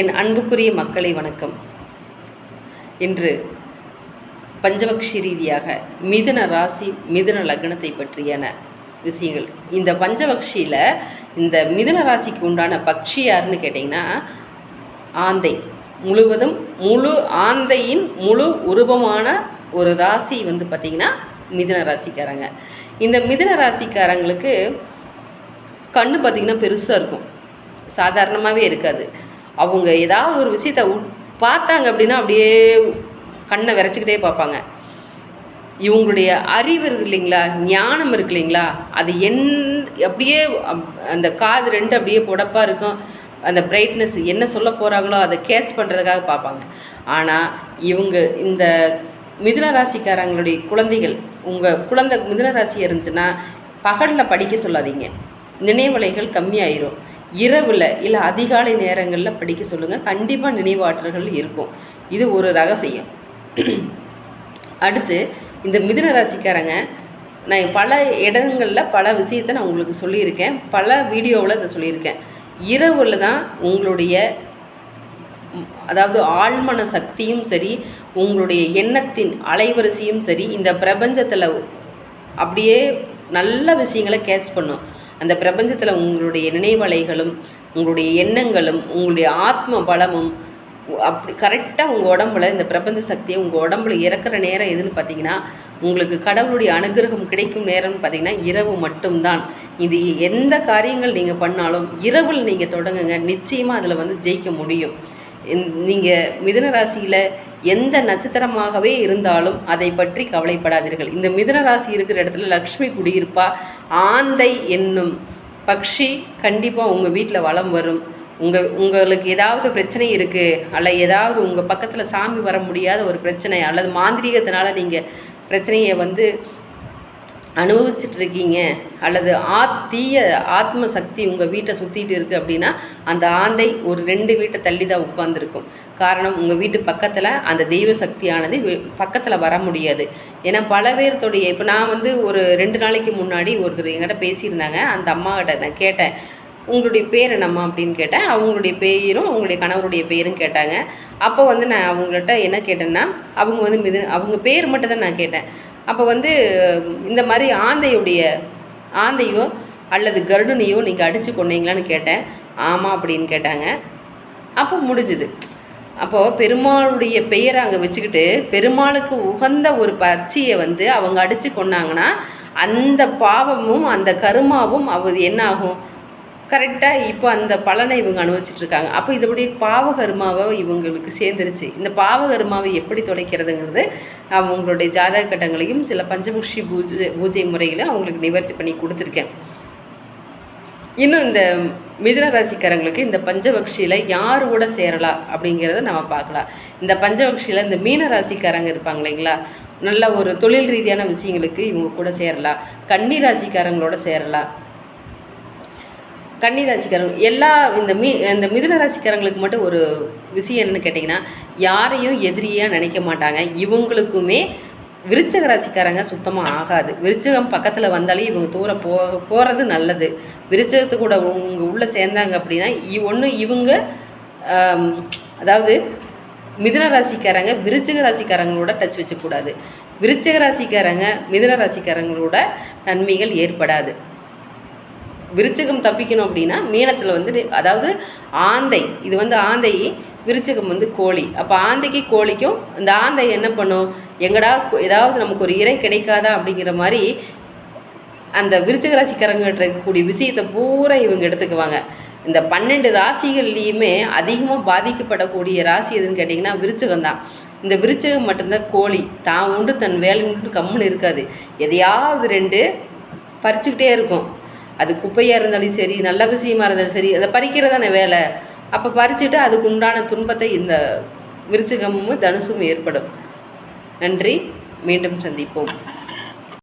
என் அன்புக்குரிய மக்களை வணக்கம். இன்று பஞ்சபக்ஷி ரீதியாக மிதுன ராசி மிதுன லக்னத்தை பற்றியான விஷயங்கள். இந்த பஞ்சபக்ஷியில் இந்த மிதுன ராசிக்கு உண்டான பக்ஷி யாருன்னு கேட்டிங்கன்னா ஆந்தை. முழுவதும் முழு ஆந்தையின் முழு உருவமான ஒரு ராசி வந்து பார்த்திங்கன்னா மிதுன ராசிக்காரங்க. இந்த மிதுன ராசிக்காரங்களுக்கு கண்ணு பார்த்திங்கன்னா பெருசாக இருக்கும். சாதாரணமாகவே இருக்காது. அவங்க ஏதாவது ஒரு விஷயத்த உட்- பார்த்தாங்க அப்படின்னா அப்படியே கண்ணை விரைச்சிக்கிட்டே பார்ப்பாங்க. இவங்களுடைய அறிவு இருக்கு இல்லைங்களா? ஞானம் இருக்கு இல்லைங்களா? அது என் அப்படியே அப்- அந்த காது ரெண்டு அப்படியே புடப்பாக இருக்கும். அந்த பிரைட்னஸ் என்ன சொல்ல போகிறாங்களோ அதை கேட்ச் பண்ணுறதுக்காக பார்ப்பாங்க. ஆனால் இவங்க இந்த மிதுன ராசிக்காரங்களுடைய குழந்தைகள் உங்கள் குழந்தை மிதுன ராசி இருந்துச்சுன்னா பகலில் படிக்க சொல்லாதீங்க. நினைவலைகள் கம்மியாயிரும். இரவில் இல்லை அதிகாலை நேரங்களில் படிக்க சொல்லுங்கள் கண்டிப்பாக நினைவாற்றல்கள் இருக்கும். இது ஒரு ரகசியம். அடுத்து இந்த மிதுன ராசிக்காரங்க நான் பல இடங்களில் பல விஷயத்தை நான் உங்களுக்கு சொல்லியிருக்கேன். பல வீடியோவில் இதை சொல்லியிருக்கேன். இரவில் தான் உங்களுடைய அதாவது ஆழ்மன சக்தியும் சரி உங்களுடைய எண்ணத்தின் அலைவரிசையும் சரி இந்த பிரபஞ்சத்தில் அப்படியே நல்ல விஷயங்களை கேட்ச் பண்ணும். அந்த பிரபஞ்சத்தில் உங்களுடைய நினைவலைகளும் உங்களுடைய எண்ணங்களும் உங்களுடைய ஆத்ம பலமும் அப்படி கரெக்டாக உங்கள் உடம்புல இந்த பிரபஞ்ச சக்தியை உங்கள் உடம்புல இறக்குற நேரம் எதுன்னு பார்த்தீங்கன்னா உங்களுக்கு கடவுளுடைய அனுகிரகம் கிடைக்கும் நேரம்னு பார்த்தீங்கன்னா இரவு மட்டும்தான். இது எந்த காரியங்கள் நீங்கள் பண்ணாலும் இரவில் நீங்கள் தொடங்குங்க. நிச்சயமாக அதில் வந்து ஜெயிக்க முடியும். நீங்கள் மிதன ராசியில் எந்த நட்சத்திரமாகவே இருந்தாலும் அதை பற்றி கவலைப்படாதீர்கள். இந்த மிதன ராசி இருக்கிற இடத்துல லக்ஷ்மி குடியிருப்பா. ஆந்தை என்னும் பக்ஷி கண்டிப்பாக உங்கள் வீட்டில் வளம் வரும். உங்கள் உங்களுக்கு ஏதாவது பிரச்சனை இருக்குது அல்ல ஏதாவது உங்கள் பக்கத்தில் சாமி வர முடியாத ஒரு பிரச்சனை அல்லது மாந்திரீகத்தினால நீங்கள் பிரச்சனையை வந்து அனுபவிச்சுட்டு இருக்கீங்க அல்லது ஆ தீய ஆத்ம சக்தி உங்கள் வீட்டை சுற்றிட்டு இருக்குது அப்படின்னா அந்த ஆந்தை ஒரு ரெண்டு வீட்டை தள்ளி தான் உட்காந்துருக்கும் காரணம் உங்கள் வீட்டு பக்கத்தில் அந்த தெய்வ சக்தியானது பக்கத்தில் வர முடியாது. ஏன்னா பல பேர்த்தோடைய இப்போ நான் வந்து ஒரு ரெண்டு நாளைக்கு முன்னாடி ஒருத்தர் என்கிட்ட பேசியிருந்தாங்க. அந்த அம்மாகிட்ட நான் கேட்டேன் உங்களுடைய பேர் என்னம்மா? அப்படின்னு கேட்டேன். அவங்களுடைய பேரும் அவங்களுடைய கணவருடைய பேரும் கேட்டாங்க. அப்போ வந்து நான் அவங்கள்ட்ட என்ன கேட்டேன்னா அவங்க வந்து மிது அவங்க பேர் மட்டும் தான் நான் கேட்டேன். அப்போ வந்து இந்த மாதிரி ஆந்தையுடைய ஆந்தையோ அல்லது கருடனையோ நீங்கள் அடித்து கொண்டீங்களான்னு கேட்டேன். ஆமாம் அப்படின்னு கேட்டாங்க. அப்போ முடிஞ்சுது. அப்போது பெருமாளுடைய பெயரை அங்கே வச்சுக்கிட்டு பெருமாளுக்கு உகந்த ஒரு பச்சியை வந்து அவங்க அடித்து கொண்டாங்கன்னா அந்த பாவமும் அந்த கருமாவும் அவர் என்ன ஆகும்? கரெக்டாக இப்போ அந்த பலனை இவங்க அனுபவிச்சிட்ருக்காங்க. அப்போ இதுபடி பாவகர்மாவை இவங்களுக்கு சேர்ந்துருச்சு. இந்த பாவகர்மாவை எப்படி தொலைக்கிறதுங்கிறது அவங்களுடைய ஜாதக கட்டங்களையும் சில பஞ்சமுஷி பூஜை பூஜை முறைகளையும் அவங்களுக்கு நிவர்த்தி பண்ணி கொடுத்துருக்கேன். இன்னும் இந்த மிதுன ராசிக்காரங்களுக்கு இந்த பஞ்சபக்ஷியில் யார் கூட சேரலாம் அப்படிங்கிறத நம்ம பார்க்கலாம். இந்த பஞ்சபக்ஷியில் இந்த மீன ராசிக்காரங்க இருப்பாங்க இல்லைங்களா? நல்ல ஒரு தொழில் ரீதியான விஷயங்களுக்கு இவங்க கூட சேரலாம். கன்னி ராசிக்காரங்களோட சேரலாம். கன்னி ராசிக்காரங்க எல்லா இந்த மீ இந்த மிதுன ராசிக்காரங்களுக்கு மட்டும் ஒரு விஷயம் என்னன்னு கேட்டிங்கன்னா யாரையும் எதிரியாக நினைக்க மாட்டாங்க. இவங்களுக்குமே விருச்சக ராசிக்காரங்க சுத்தமாக ஆகாது. விருச்சகம் பக்கத்தில் வந்தாலே இவங்க தூர போ போகிறது நல்லது. விருச்சகத்து கூட உங்க உள்ளே சேர்ந்தாங்க அப்படின்னா ஒன்று இவங்க அதாவது மிதுன ராசிக்காரங்க விருச்சிக ராசிக்காரங்களோட டச் வச்சுக்கூடாது. விருச்சிக ராசிக்காரங்க மிதுன ராசிக்காரங்களோட நன்மைகள் ஏற்படாது. விருச்சகம் தப்பிக்கணும் அப்படின்னா மீனத்தில் வந்து அதாவது ஆந்தை இது வந்து ஆந்தை விருச்சகம் வந்து கோழி. அப்போ ஆந்தைக்கு கோழிக்கும் இந்த ஆந்தை என்ன பண்ணும்? எங்கடா ஏதாவது நமக்கு ஒரு இறை கிடைக்காதா அப்படிங்கிற மாதிரி அந்த விருச்சக ராசிக்காரங்கிட்ட இருக்கக்கூடிய விஷயத்தை பூரா இவங்க எடுத்துக்குவாங்க. இந்த பன்னெண்டு ராசிகள்லேயுமே அதிகமாக பாதிக்கப்படக்கூடிய ராசி எதுன்னு கேட்டிங்கன்னா விருச்சகம் தான். இந்த விருச்சகம் மட்டும்தான் கோழி. தான் உண்டு தன் வேலை உண்டு கம்முன்னு இருக்காது. எதையாவது ரெண்டு பறிச்சுக்கிட்டே இருக்கும். அது குப்பையாக இருந்தாலும் சரி நல்ல விஷயமா இருந்தாலும் சரி அதை பறிக்கிறதான வேலை? அப்போ பறிச்சுட்டு அதுக்கு உண்டான துன்பத்தை இந்த விருச்சிகமும் தனுசும் ஏற்படும். நன்றி. மீண்டும் சந்திப்போம்.